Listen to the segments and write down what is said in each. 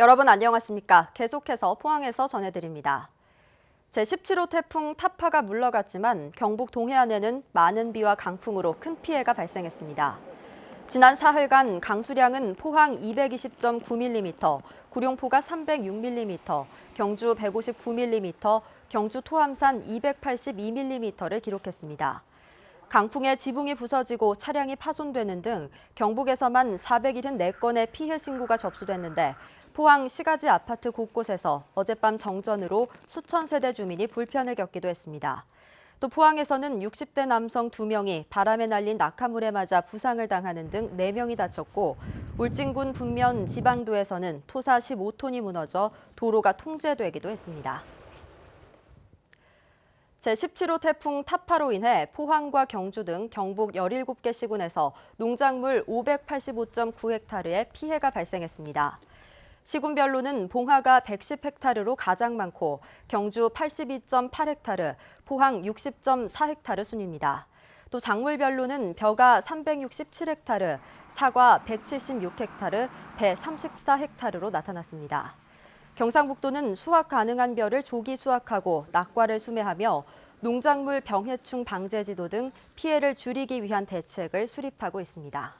여러분 안녕하십니까? 계속해서 포항에서 전해드립니다. 제17호 태풍 타파가 물러갔지만 경북 동해안에는 많은 비와 강풍으로 큰 피해가 발생했습니다. 지난 사흘간 강수량은 포항 220.9mm, 구룡포가 306mm, 경주 159mm, 경주 토함산 282mm를 기록했습니다. 강풍에 지붕이 부서지고 차량이 파손되는 등 경북에서만 474건의 피해 신고가 접수됐는데 포항 시가지 아파트 곳곳에서 어젯밤 정전으로 수천 세대 주민이 불편을 겪기도 했습니다. 또 포항에서는 60대 남성 2명이 바람에 날린 낙하물에 맞아 부상을 당하는 등 4명이 다쳤고 울진군 분면 지방도에서는 토사 15톤이 무너져 도로가 통제되기도 했습니다. 제17호 태풍 타파로 인해 포항과 경주 등 경북 17개 시군에서 농작물 585.9헥타르의 피해가 발생했습니다. 시군별로는 봉화가 110헥타르로 가장 많고 경주 82.8헥타르, 포항 60.4헥타르 순입니다. 또 작물별로는 벼가 367헥타르, 사과 176헥타르, 배 34헥타르로 나타났습니다. 경상북도는 수확 가능한 벼를 조기 수확하고 낙과를 수매하며 농작물 병해충 방제 지도 등 피해를 줄이기 위한 대책을 수립하고 있습니다.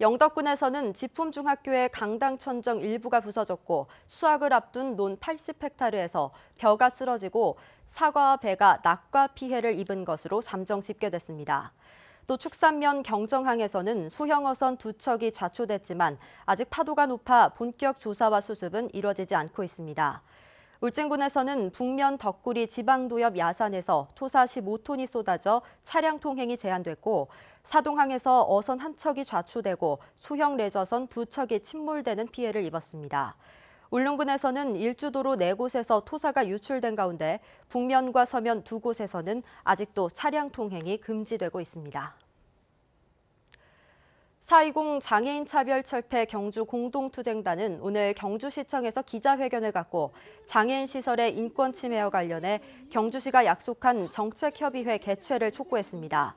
영덕군에서는 지품중학교의 강당천정 일부가 부서졌고 수확을 앞둔 논 80헥타르에서 벼가 쓰러지고 사과와 배가 낙과 피해를 입은 것으로 잠정 집계됐습니다. 또 축산면 경정항에서는 소형어선 두 척이 좌초됐지만 아직 파도가 높아 본격 조사와 수습은 이뤄지지 않고 있습니다. 울진군에서는 북면 덕구리 지방도엽 야산에서 토사 15톤이 쏟아져 차량 통행이 제한됐고 사동항에서 어선 한 척이 좌초되고 소형 레저선 두 척이 침몰되는 피해를 입었습니다. 울릉군에서는 일주도로 네 곳에서 토사가 유출된 가운데 북면과 서면 두 곳에서는 아직도 차량 통행이 금지되고 있습니다. 4.20 장애인 차별 철폐 경주 공동투쟁단은 오늘 경주시청에서 기자회견을 갖고 장애인 시설의 인권 침해와 관련해 경주시가 약속한 정책협의회 개최를 촉구했습니다.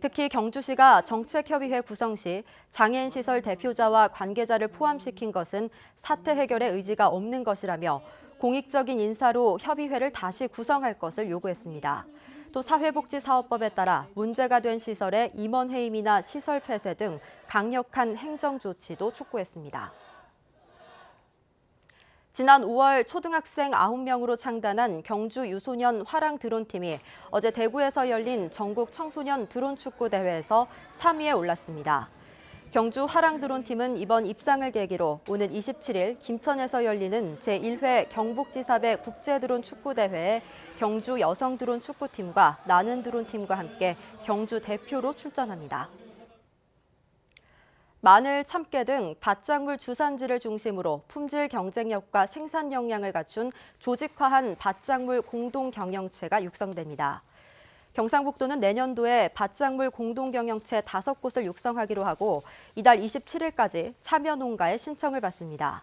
특히 경주시가 정책협의회 구성 시 장애인 시설 대표자와 관계자를 포함시킨 것은 사태 해결의 의지가 없는 것이라며 공익적인 인사로 협의회를 다시 구성할 것을 요구했습니다. 또 사회복지사업법에 따라 문제가 된 시설의 임원 해임이나 시설 폐쇄 등 강력한 행정 조치도 촉구했습니다. 지난 5월 초등학생 9명으로 창단한 경주 유소년 화랑 드론팀이 어제 대구에서 열린 전국 청소년 드론 축구 대회에서 3위에 올랐습니다. 경주 화랑 드론팀은 이번 입상을 계기로 오는 27일 김천에서 열리는 제1회 경북지사배 국제드론 축구대회에 경주 여성 드론 축구팀과 나는 드론팀과 함께 경주 대표로 출전합니다. 마늘, 참깨 등 밭작물 주산지를 중심으로 품질 경쟁력과 생산 역량을 갖춘 조직화한 밭작물 공동 경영체가 육성됩니다. 경상북도는 내년도에 밭작물 공동경영체 다섯 곳을 육성하기로 하고 이달 27일까지 참여 농가에 신청을 받습니다.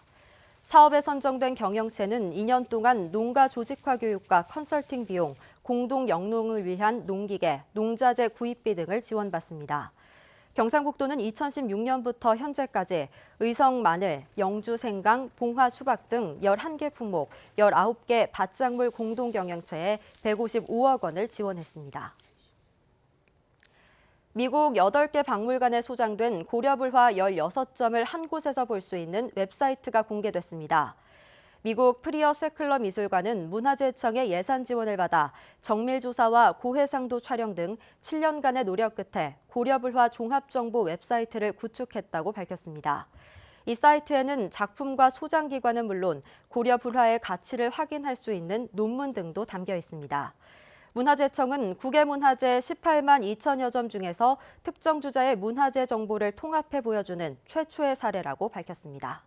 사업에 선정된 경영체는 2년 동안 농가 조직화 교육과 컨설팅 비용, 공동 영농을 위한 농기계, 농자재 구입비 등을 지원받습니다. 경상북도는 2016년부터 현재까지 의성 마늘, 영주 생강, 봉화 수박 등 11개 품목, 19개 밭작물 공동 경영체에 155억 원을 지원했습니다. 미국 8개 박물관에 소장된 고려불화 16점을 한 곳에서 볼 수 있는 웹사이트가 공개됐습니다. 미국 프리어 세클러 미술관은 문화재청의 예산 지원을 받아 정밀조사와 고해상도 촬영 등 7년간의 노력 끝에 고려불화 종합정보 웹사이트를 구축했다고 밝혔습니다. 이 사이트에는 작품과 소장기관은 물론 고려불화의 가치를 확인할 수 있는 논문 등도 담겨 있습니다. 문화재청은 국외문화재 18만 2천여 점 중에서 특정 주자의 문화재 정보를 통합해 보여주는 최초의 사례라고 밝혔습니다.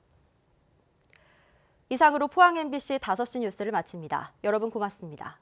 이상으로 포항 MBC 5시 뉴스를 마칩니다. 여러분 고맙습니다.